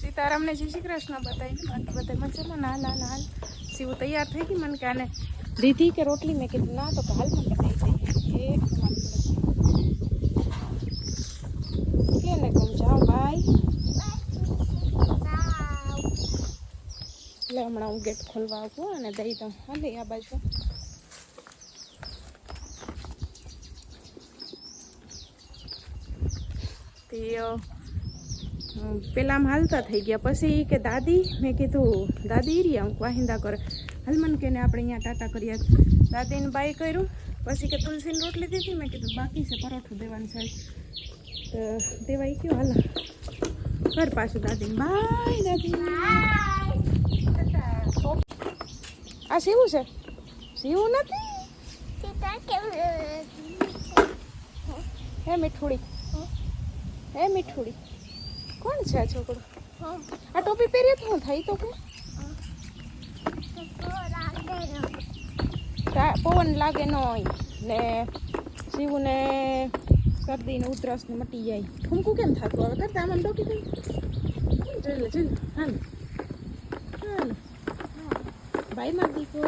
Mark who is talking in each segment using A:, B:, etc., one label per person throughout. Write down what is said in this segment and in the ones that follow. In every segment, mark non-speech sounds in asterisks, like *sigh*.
A: સીતારામને જય શ્રી કૃષ્ણ બતાવી. બધા મજામાં? ના ના હાલ સીવું તૈયાર થઈ ગઈ મને કે આને દીધી કે રોટલી? મેં કીધું, ના, તો હાલ મને દઈ દઈએ એ કે કમ જાઓ બાય એટલે હમણાં હું ગેટ ખોલવા આવું અને દઈ દઉં. હાલે આ બાજુ. તે અ, પેલા હાલતા થઈ ગયા. પછી કે દાદી મેં કીધું દાદી રહ્યા હું વાહિંદા કરે હલમન કે આપણે અહીંયા ટાટા કરીએ. દાદીને બાય કર્યું. પછી કે તુલસીની રોટલી દીધી. મેં કીધું બાકી છે પરોઠું દેવાનું છે. તો દેવાઈ ગયો હાલ. કર પાછું દાદીને. બાય દાદી. આ સીવું છે? સીવું નથી? હે મીઠુડી. હે મીઠુડી. કોણ છે આ છોકરો? આ ટોપી પહેરીએ તો શું થાય તો કે પવન લાગે ન હોય ને શિવને ને શરદી ને ઉધરસ ને મટી જાય. ઠુમકું કેમ થતું હવે? કરતા આમ ડોકી દઈ. જોઈ લે જોઈ લે હાલ. હાલ બાય માર દીકો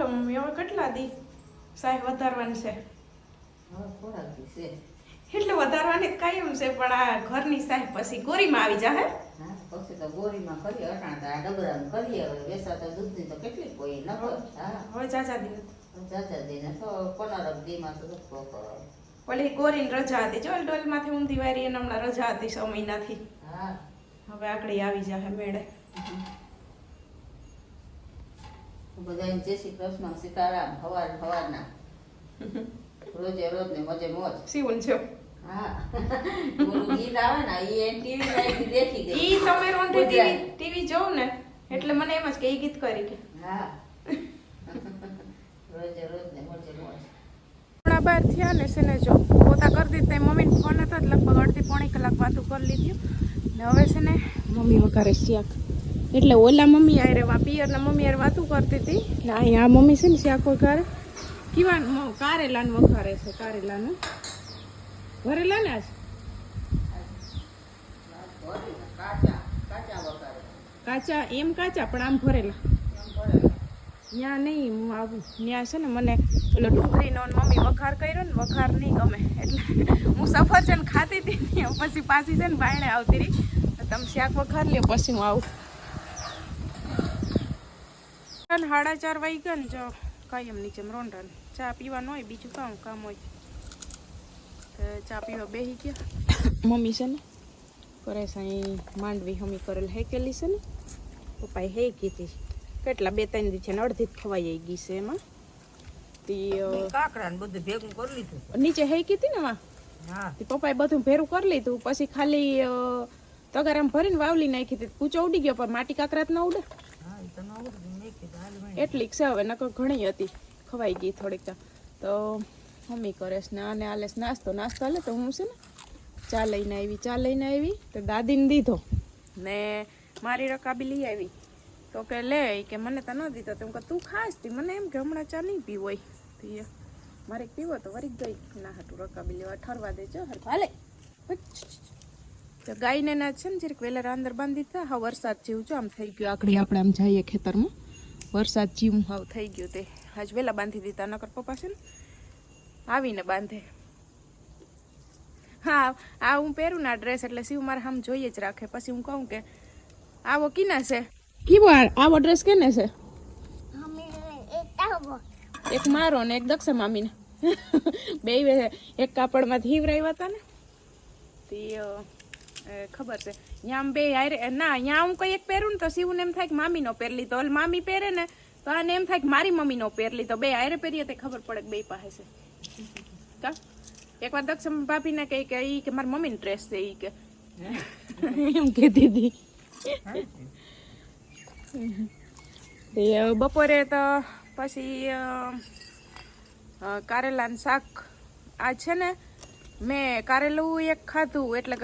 A: હાલો મમ્મી હવે કેટલા દી? સાહેબ વધારવાની છે. એટલે વધારવાની કાયમ છે પણ આ ઘરની સાહેબ પછી ગોરીમાં આવી જાહે
B: હા? પછી તો ગોરીમાં કરીએ અટાણ આ ડબરામાં કરીએ હવે વેસાતા દૂધની તો કેટલી કોઈ હા.
A: હવે ચાચા દી.
B: જાજા દઈને તો પંદર દીમાં તો ધક્કો કરો?
A: ઓલી ગોરીની રજા હતી જો ડોલમાંથી ઊંધી વારી એને હમણાં રજા હતી છ મહિનાથી.
B: હા.
A: હવે આકડી આવી જાહે મેળે.
B: બધાને જય શ્રી કૃષ્ણ સીતારામ હવાર હવારના. રોજે રોજ ને મજે મોજ.
A: સીવું છે
B: હા. ઓલું ગીત આવે ને એ ટીવી માં દેખી ગઈ.
A: ઈ તમે રોંઢે ટીવી ટીવી જોઉં ને એટલે મને એમ જ કે ઈ ગીત કરી કે
B: હા. રોજે રોજ ને મજે મોજ.
A: બહાર થયા ને છે ને જો પોતા કરી દીધી મમ્મીને ફોન હતો લગભગ અડધી પોણી કલાક વાતું કરી લીધી. ને હવે છે ને મમ્મી વઘારે શાક એટલે ઓલા મમ્મી આરે વા પિયરના મમ્મી આરે વાતું કરતી હતી. ને અહીંયા આ મમ્મી છે ને શાક વઘારે કીવાનું કારેલાનું વખારે છે, કારેલાનું. ભરેલા ને
B: કાચા,
A: એમ કાચા, પણ આમ ભરેલા. ત્યાં નહીં હું આવું. ત્યાં છે ને મને પેલો ડુંગળીનો મમ્મી વઘાર કર્યો ને, વખાર નહીં ગમે. એટલે હું સફરજન ખાતી હતી પછી પાછી છે ને બાયણે આવતી રહી. તમે શાક વખાર લ્યો, પછી હું આવું. અને સાડા ચાર વાગી ગયા ને જો કાયમ નીચે રોંડા ચા પીવાનું હોય બીજું કામ કામ હોય. તો ચા પીવા બેસી ગયા. મમ્મી છે ને કરે અહીં માંડવી હમી કરેલ હેકેલી છે ને પપ્પાએ હે કીધી કેટલા બે ત્રણ દી છે ને અડધી જ ખવાઈ ગઈ છે એમાં. તી
B: કાકડા બધું ભેગું કરી લીધું.
A: નીચે હતી ને પપ્પાએ બધું ભેરું કરી લીધું પછી ખાલી તગારામાં ભરીને વાવલી નાખી હતી કૂચો ઉડી ગયો પણ માટી કાકરાત ન ઉડે
B: હા એ તો ન આવડતું મેં કીધું હાલ મને
A: એટલીક છે. હવે નકર ઘણી હતી. ખવાઈ ગઈ થોડીક તો. મમ્મી કરે છે ને આને આલે નાસ્તો નાસ્તો આલે તો હું છે ને ચા લઈને આવી, ચા લઈને આવી તો દાદીને દીધો. ને મારી રકાબી લઈ આવી. તો કે લે કે મને તો ન દીધો. તો કે તું ખાસ તી મને એમ કે હમણાં ચા નહીં પીવો હોય. મારે પીવો તો વરી ગઈ. ના હતું રકાબી લેવા ઠરવા દેજો હર ભાલે તો ગાયને ના છે ને જરીક વેલા અંદર બાંધી દીધા. હા, વરસાદ જેવું જો આમ થઈ ગયું. આકડી આપણે આમ જઈએ ખેતરમાં. વરસાદ જેવું હાવ થઈ ગયો તે. આજ વહેલા બાંધી દીધા નકર પપ્પા છે ને આવીને બાંધે. હા આ હું પહેરું ના ડ્રેસ એટલે શિવ મારે આમ જોઈએ જ રાખે. પછી હું કહું કે આવો કીના છે? કીવો આવો ડ્રેસ કેને છે? એક મારો ને એક દક્ષા મામીને. બે એક કાપડમાંથી હિવરાવ્યા હતા ને. તે એ ખબર છે. ત્યાં બે હારે ના ત્યાં હું કઈ એક પહેરું ને તો શિવને એમ થાય કે મામીનો પહેરલી તો મામી પહેરે ને તો આને એમ થાય કે મારી મમ્મીનો પહેરલી તો બે હારે પહેરીએ તે ખબર પડે કે બે પાસે છે. કા? એકવાર દક્ષ ભાભીને કહે કે ઈ કે મારી મમ્મીની ડ્રેસ છે ઈ કે. એમ કહેતી હતી. તે બપોરે તો પછી કારેલાનું શાક આ છે ને મેં કારેલું એક ખાધું એટલે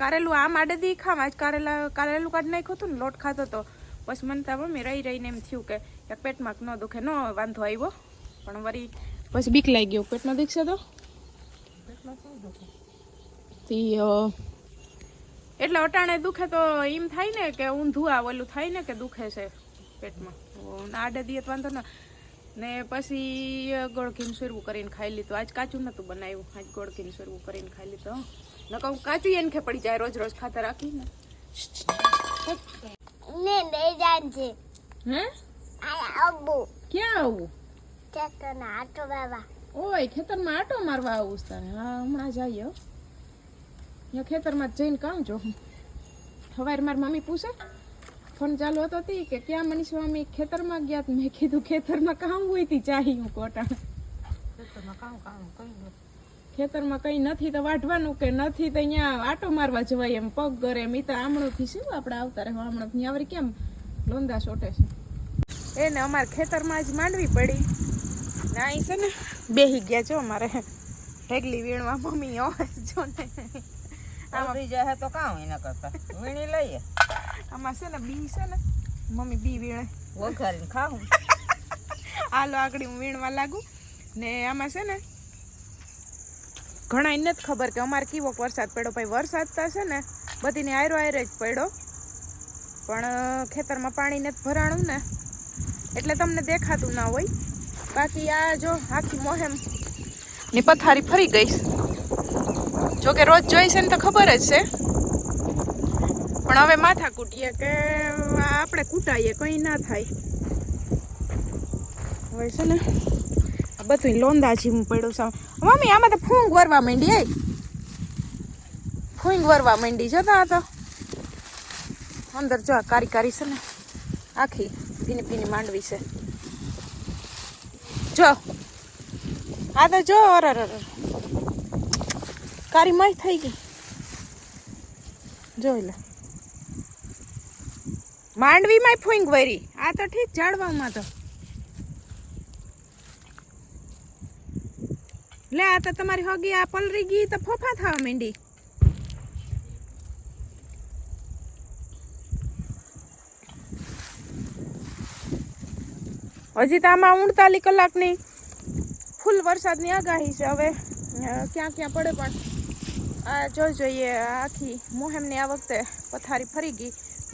A: કારેલું આમ આડે દી ખાવ આજ કારેલા કારેલું કાઢ નાખ્યું હતું ને લોટ ખાતો તો. પછી મને તા મમ્મી રહી રહીને એમ થયું કે એક પેટમાં ન દુખે ન વાંધો આવ્યો. પણ વળી પછી બીક લાગી ગયો. પેટમાં દુખશે તો? એટલે અટાણે દુખે તો એમ થાય ને કે ઊંધું આ ઓલું થાય ને કે દુખે છે પેટમાં. આડે દીએ તો વાંધો ના ને પછી ગોળ સુરવું શેરવું કરીને ખાઈ લીધું. આજ કાચું નહોતું બનાવ્યું. આજ ગોળ ઘીનું શેરવું કરીને ખાઈ લીધું ન કહું કાચું એને ખે પડી જાય રોજ રોજ ખાતા રાખીને.
C: ને બે જાન છે
A: હે?
C: આ અબ્બુ
A: ક્યાં આવું?
C: ચેતના આટો બાબા
A: ઓય ખેતરમાં આટો મારવા આવું તારે હા હમણાં જઈએ હો. અહીંયા ખેતરમાં જઈને કામ જો. સવારે મારી મમ્મી પૂછે? ફોન ચાલુ હતો હતી કે ક્યાં મનીષ મમ્મી ખેતરમાં ગયા મેં કીધું ખેતરમાં કામ હોય તી ચાહી હું કોટા? ખેતરમાં કઈ નથી તો વાઢવાનું કે નથી તો અહીંયા આટો મારવા જવાય એમ પગ કરે ઈ તો આમણુંથી શું આપણે આવતા રહે? આમણું ત્યાં આવરી કેમ? લોંદા સોટે છે. એને અમારે ખેતરમાં જ માંડવી પડી. ના અહીં છે ને બેહી ગયા છો અમારે. ઢેગલી વીણવા મમ્મી હોય જો ને
B: આવડી જાય તો કામ એના કરતા. વીણી લઈએ.
A: આમાં છે ને બી છે ને મમ્મી બી વીણે.
B: વઘારીને ખાવું.
A: આલો આગળ હું વીણવા લાગુ. ને આમાં છે ને ઘણા જ ખબર કે અમારે કેવો વરસાદ પડ્યો. ભાઈ વરસાદ તો છે ને બધીને આયરો આયરે જ પડ્યો. પણ ખેતરમાં પાણી નથી ભરાણું ને એટલે તમને દેખાતું ના હોય. બાકી આ જો આખી મોહેમની પથારી ફરી ગઈ જો કે રોજ જોઈશે ને તો ખબર જ છે. પણ હવે માથા કૂટીએ કે આપણે કૂટાઈએ, કંઈ ના થાય. હવે છે ને, આ બધું લોંદા હું પડ્યું છે. મમ્મી, આમાં તો ફૂંગ વરવા માંડી એ ફૂંગ વરવા માંડી, જતા તો અંદર જો આ કારી કારી છે ને, આખી ભીની ભીની માંડવી છે. જો, આ તો જો, અરર અર અર. કારી મય થઈ ગઈ. જોઈ લે. માંડવીમાં ફૂંગ વરી. આ તો ઠીક ઝાડવામાં તો. લે, આ તો તમારી હોગી, આ પલરી ગઈ, તો ફોફા થવા માંડી. હજી તો આમાં ઉડતાલી કલાકની ફૂલ વરસાદની આગાહી છે. હવે ક્યાં ક્યાં પડે પણ આ જોઈ જોઈએ, આખી મોહેમની આ વખતે પથારી ફરી ગઈ.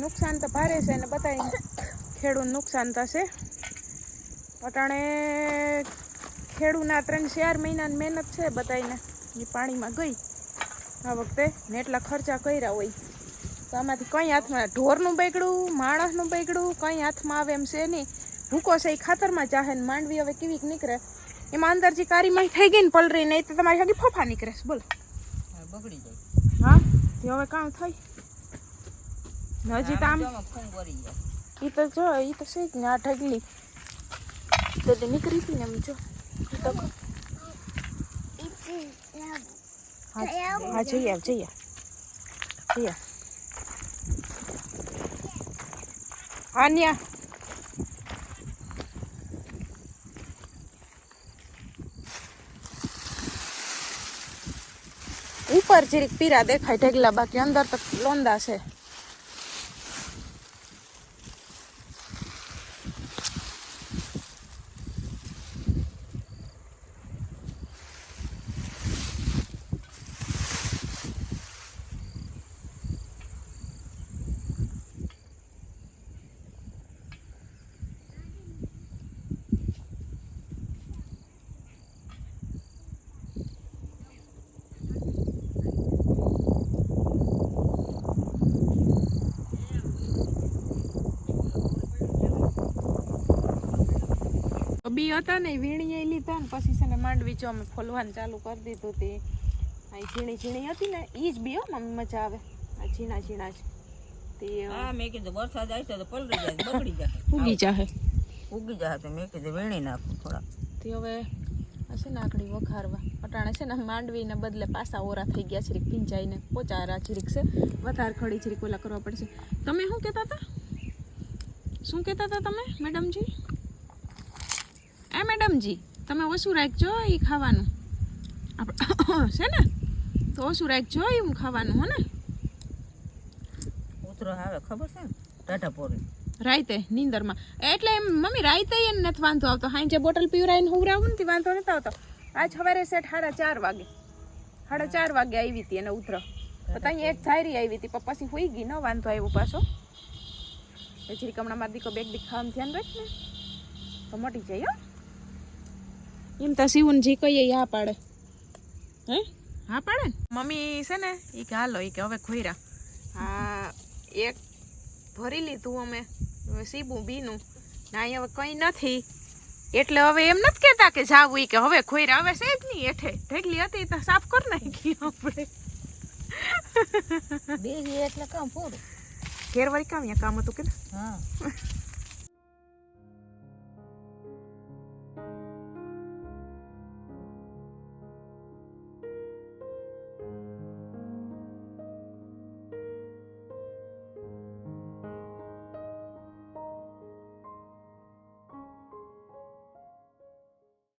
A: નુકસાન તો ભારે છે ને બતાવી ખેડૂત નુકસાન થશે. અટાણે ખેડૂના ત્રણ ચાર મહિનાની મહેનત છે બતાવીને એ પાણીમાં ગઈ. આ વખતે ને એટલા ખર્ચા કર્યા હોય. તો આમાંથી કંઈ હાથમાં ઢોરનું બગડું માણસનું બગડું કંઈ હાથમાં આવે એમ છે નહીં. ભૂકો છે એ ખાતરમાં જાહે ને માંડવી હવે કેવીક નીકળે. એમાં અંદર જે કારીમાં થઈ ગઈ ને પલરી નહીં તો તમારી હગી ફોફા નીકળે બોલ.
B: બગડી જાય
A: હા તે હવે કામ થઈ. ને હજી તો આમ ઈ તો જો ઈ તો છે જ ને આ ઢગલી. તો તે નીકળી હતી ને એમ જો. હા જઈએ જઈએ આવ જઈ આવ. જઈ આવ. હા ન્યા ઉપર જરીક પીરા દેખાય ઢગલા બાકી અંદર તો લોંદા છે. બી હતા ને વીણીએ લીધા ને પછી છે ને માંડવી જો અમે ફોલવાનું ચાલુ કરી દીધું તે. આ ઝીણી ઝીણી હતી ને એ જ બી હો મમ્મી મજા આવે. આ ઝીણા ઝીણા છે તે
B: હા મેં કીધું વરસાદ આવશે તો પલળી જાય બગડી જાય.
A: ઉગી જાહે.
B: ઉગી જાય તો મેં કીધું વીણી નાખું થોડા
A: તે હવે છે ને આકડી વઘારવા. અટાણે છે ને માંડવીને બદલે પાસા ઓરા થઈ ગયા છે ભીંજાઈને. પોચારા છીરીક છે વધારે ખડી છીરીક ઓલા કરવા પડશે. તમે શું કહેતા હતા? શું કહેતા હતા તમે મેડમજી? એ મેડમજી. તમે ઓછું રાખજો એ ખાવાનું. આપણે *coughs* છે ને? તો ઓછું રાખજો એ ખાવાનું હો ને?
B: ઉતરો આવે ખબર છે ને? ટાટા પોરી.
A: રાઈતે નીંદરમાં. એટલે એમ મમ્મી રાઈતે એને નથી વાંધો આવતો. હાઈ જે બોટલ પીવરાઈને હુવરાવું ને વાંધો નથી આવતો. આજ સવારે સેઠ સાડા ચાર વાગે. સાડા ચાર વાગે આવી હતી એને ઉતરો તો ત્યાં એક ઝાયરી આવી હતી પણ પછી હોઈ ગઈ ન વાંધો આવ્યો પાછો. એ જરીક હમણાં મારી દીકો બેગ દીક ખાવાનું ધ્યાન રાખ ને? તો મટી જાય હો. એમ તો શિવનજી કહીએ હા પાડે. હે? હા પાડે? મમ્મી છે ને એ કે હાલો એ કે હવે ખોઈરા હા એક ભરી લીધું અમે હવે સીબું બીનું. ના અહીં હવે કંઈ નથી. એટલે હવે એમ નથી કહેતા કે જાવું એ કે હવે ખોઈરા હવે છે જ નહીં એઠે ઢેકલી હતી તો સાફ કરી નાખી આપણે.
B: બે એટલે કામ પૂરું.
A: ઘેર વાળી કામ અહીંયા કામ હતું કે
B: હા.